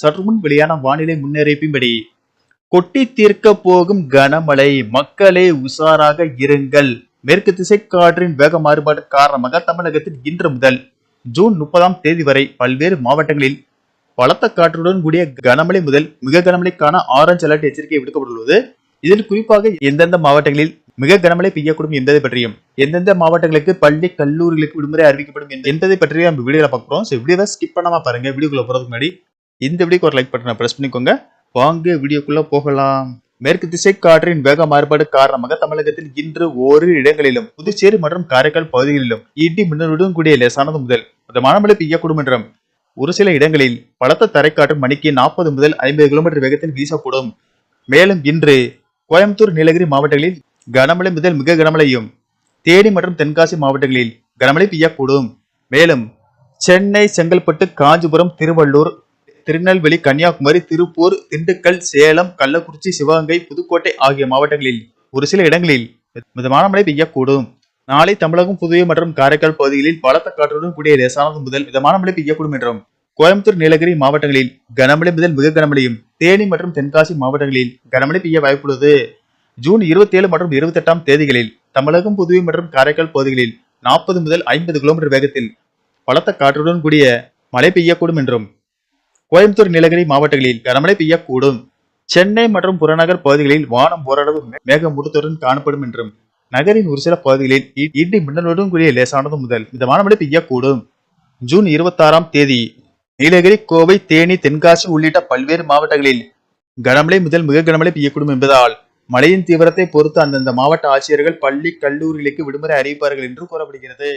சற்றுமுன் வெளியான வானிலை முன்னறிவிப்பின்படி கொட்டி தீர்க்க போகும் கனமழை மக்களே உஷாராக இருங்கள். மேற்கு திசை காற்றின் வேக மாறுபாடு காரணமாக தமிழகத்தில் இன்று முதல் ஜூன் முப்பதாம் தேதி வரை பல்வேறு மாவட்டங்களில் பலத்த காற்றுடன் கூடிய கனமழை முதல் மிக கனமழைக்கான ஆரஞ்சு அலர்ட் எச்சரிக்கை விடுக்கப்பட்டுள்ளது. இதில் குறிப்பாக எந்தெந்த மாவட்டங்களில் மிக கனமழை பெய்யக்கூடும் என்பதை பற்றியும் எந்தெந்த மாவட்டங்களுக்கு பள்ளி கல்லூரிகளுக்கு விடுமுறை அறிவிக்கப்படும் என்பதை பற்றியும் நம்ம வீடியோவில் பார்க்குறோம் ஸோ வீடியோவை ஸ்கிப் பண்ணாமல் பாருங்க. வீடியோக்குள்ள போகிறதுக்கு முன்னாடி இந்த வீடியோக்கு ஒரு லைக் பட்டனை ப்ரெஸ் பண்ணிக்கோங்க. வாங்க வீடியோக்குள்ள போகலாம். மேற்கு திசை காற்றின் வேக மாறுபாடு காரணமாக தமிழகத்தில் இன்று ஓரிரு இடங்களிலும் புதுச்சேரி மற்றும் காரைக்கால் பகுதிகளிலும் இடி மின்னலுடன் கூடிய லேசானது முதல் மிதமான மழை பெய்யக்கூடும் என்றும் ஒரு சில இடங்களில் பலத்த தரைக்காற்று மணிக்கு நாற்பது முதல் ஐம்பது கிலோமீட்டர் வேகத்தில் வீசக்கூடும். மேலும் இன்று கோயம்புத்தூர் நீலகிரி மாவட்டங்களில் கனமழை முதல் மிக கனமழையும் தேனி மற்றும் தென்காசி மாவட்டங்களில் கனமழை பெய்யக்கூடும். மேலும் சென்னை செங்கல்பட்டு காஞ்சிபுரம் திருவள்ளூர் திருநெல்வேலி கன்னியாகுமரி திருப்பூர் திண்டுக்கல் சேலம் கள்ளக்குறிச்சி சிவகங்கை புதுக்கோட்டை ஆகிய மாவட்டங்களில் ஒரு சில இடங்களில் மிதமான மழை பெய்யக்கூடும். நாளை தமிழகம் புதுவை மற்றும் காரைக்கால் பகுதிகளில் பலத்த காற்றுடன் கூடிய லேசானது முதல் மிதமான மழை பெய்யக்கூடும் என்றும் கோயம்புத்தூர் நீலகிரி மாவட்டங்களில் கனமழை முதல் மிக கனமழையும் தேனி மற்றும் தென்காசி மாவட்டங்களில் கனமழை பெய்ய வாய்ப்புள்ளது. ஜூன் இருபத்தி ஏழு மற்றும் இருபத்தி எட்டாம் தேதிகளில் தமிழகம் புதுவை மற்றும் காரைக்கால் பகுதிகளில் நாற்பது முதல் ஐம்பது கிலோமீட்டர் வேகத்தில் பலத்த காற்றுடன் கூடிய மழை பெய்யக்கூடும் என்றும் கோயம்புத்தூர் நீலகிரி மாவட்டங்களில் கனமழை பெய்யக்கூடும். சென்னை மற்றும் புறநகர் பகுதிகளில் வானம் ஓரளவு மேகமூட்டத்துடன் காணப்படும் என்றும் நகரின் ஒரு சில பகுதிகளில் இடி மின்னலுடன் கூடிய லேசானது முதல் மிதமான மழை பெய்யக்கூடும். ஜூன் இருபத்தாறாம் தேதி நீலகிரி கோவை தேனி தென்காசி உள்ளிட்ட பல்வேறு மாவட்டங்களில் கனமழை முதல் மிக கனமழை பெய்யக்கூடும் என்பதால் மழையின் தீவிரத்தை பொறுத்து அந்தந்த மாவட்ட ஆட்சியர்கள் பள்ளி கல்லூரிகளுக்கு விடுமுறை அறிவிப்பார்கள் என்று கூறப்படுகிறது.